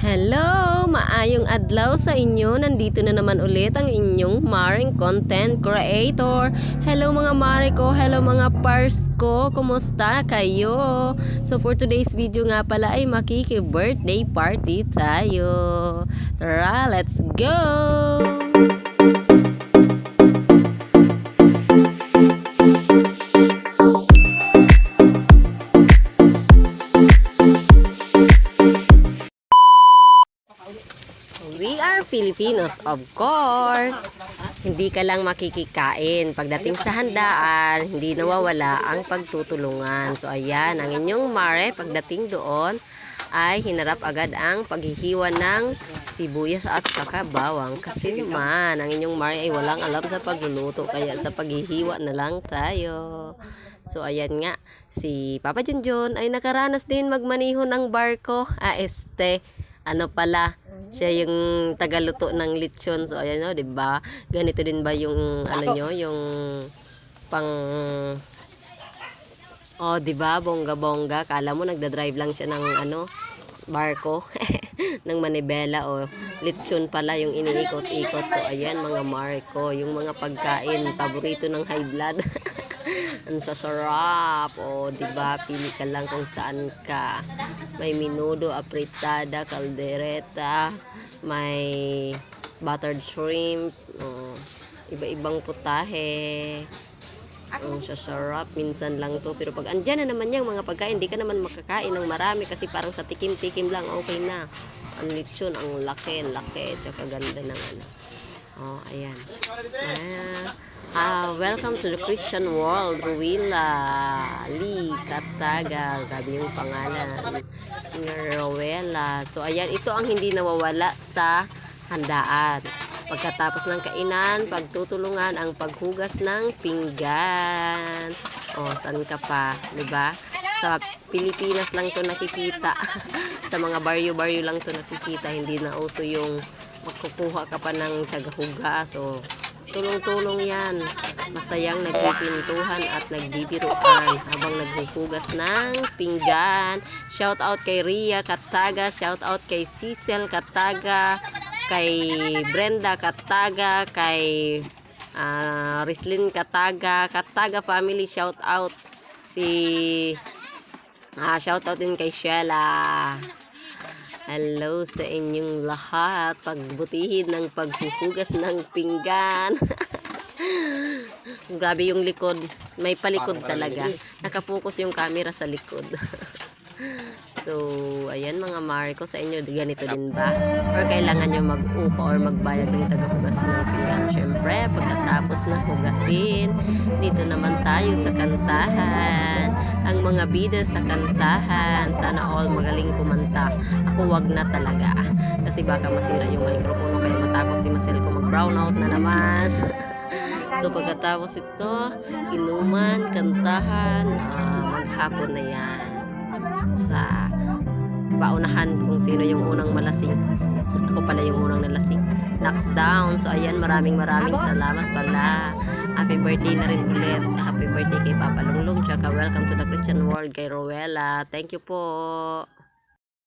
Hello! Maayong adlaw sa inyo. Nandito na naman ulit ang inyong Maring Content Creator. Hello mga Mare ko, hello mga pars ko. Kumusta kayo? So for today's video nga pala ay makiki-birthday party tayo. Tara, let's go! Filipinos, of course. Hindi ka lang makikikain. Pagdating sa handaan, hindi nawawala ang pagtutulungan. So ayan, ang inyong mare, pagdating doon, ay hinarap agad ang paghihiwa ng sibuyas at saka bawang. Kasi naman, ang inyong mare ay walang alam sa pagluluto. Kaya sa paghihiwa na lang tayo. So ayan nga, si Papa Junjun ay nakaranas din magmaniho ng barko. Ah, este, ano pala, siya yung tagaluto ng lechon. So ayan o, 'di ba? Ganito din ba yung ano nyo, yung pang Oh, 'di ba? Bongga-bongga. Kala mo nagda-drive lang siya ng ano, barko ng manibela o lechon pala yung iniikot-ikot. So ayan mga Marco, yung mga pagkain paborito ng high blood. Ang sasarap. O, di ba? Pili ka lang kung saan ka. May minudo, apritada, caldereta, may buttered shrimp, o, iba-ibang putahe. Ang sasarap. Minsan lang to. Pero pag andyan na naman yung mga pagkain, di ka naman makakain ng marami kasi parang sa tikim-tikim lang, okay na. Ang lechon, ang laki, ang laki. Tsaka ganda ng ano. Oh, ayan. Ah, ah, welcome to the Christian world, Ruila Lee Katagal. Grabe yung pangalan. Rowella. So, ayan, ito ang hindi nawawala sa handaan. Pagkatapos ng kainan, pagtutulungan ang paghugas ng pinggan. O, saan ka pa? ba? Sa Pilipinas lang to nakikita. sa mga baryo-baryo lang to nakikita. Hindi na uso yung magkukuha ka pa ng tagahugas. So, tulong-tulong yan. Masayang nagpipintuhan at nagbibiruan habang naghuhugas ng pinggan. Shout out kay Ria Kataga, shout out kay Cecil Kataga, kay Brenda Kataga, kay ah, Rislin Kataga, Kataga family shout out si ah, shout out din kay Sheila. Hello sa inyong lahat. Pagbutihin ng paghuhugas ng pinggan. Grabe yung likod. May palikod talaga. Nakapokus yung camera sa likod. so, ayan mga Marco, sa inyo ganito din ba? Or kailangan nyo mag-upa or magbayad ng tagahugas ng pinggan? Siyempre, pagkatapos na hugasin, dito naman tayo sa kantahan. Ang mga bida sa kantahan, sana all magaling kumanta. Ako wag na talaga. Kasi baka masira yung microphone kaya matakot si Marcel ko mag-brownout na naman. So pagkatapos ito, inuman, kantahan, ah, maghapon na yan. Sa paunahan kung sino yung unang malasing. Ako pala yung unang nalasing. Knockdown. So ayan, maraming maraming salamat pala. Happy birthday na rin ulit. Happy birthday kay Papa Lunglung. Tsaka welcome to the Christian world kay Rowella. Thank you po.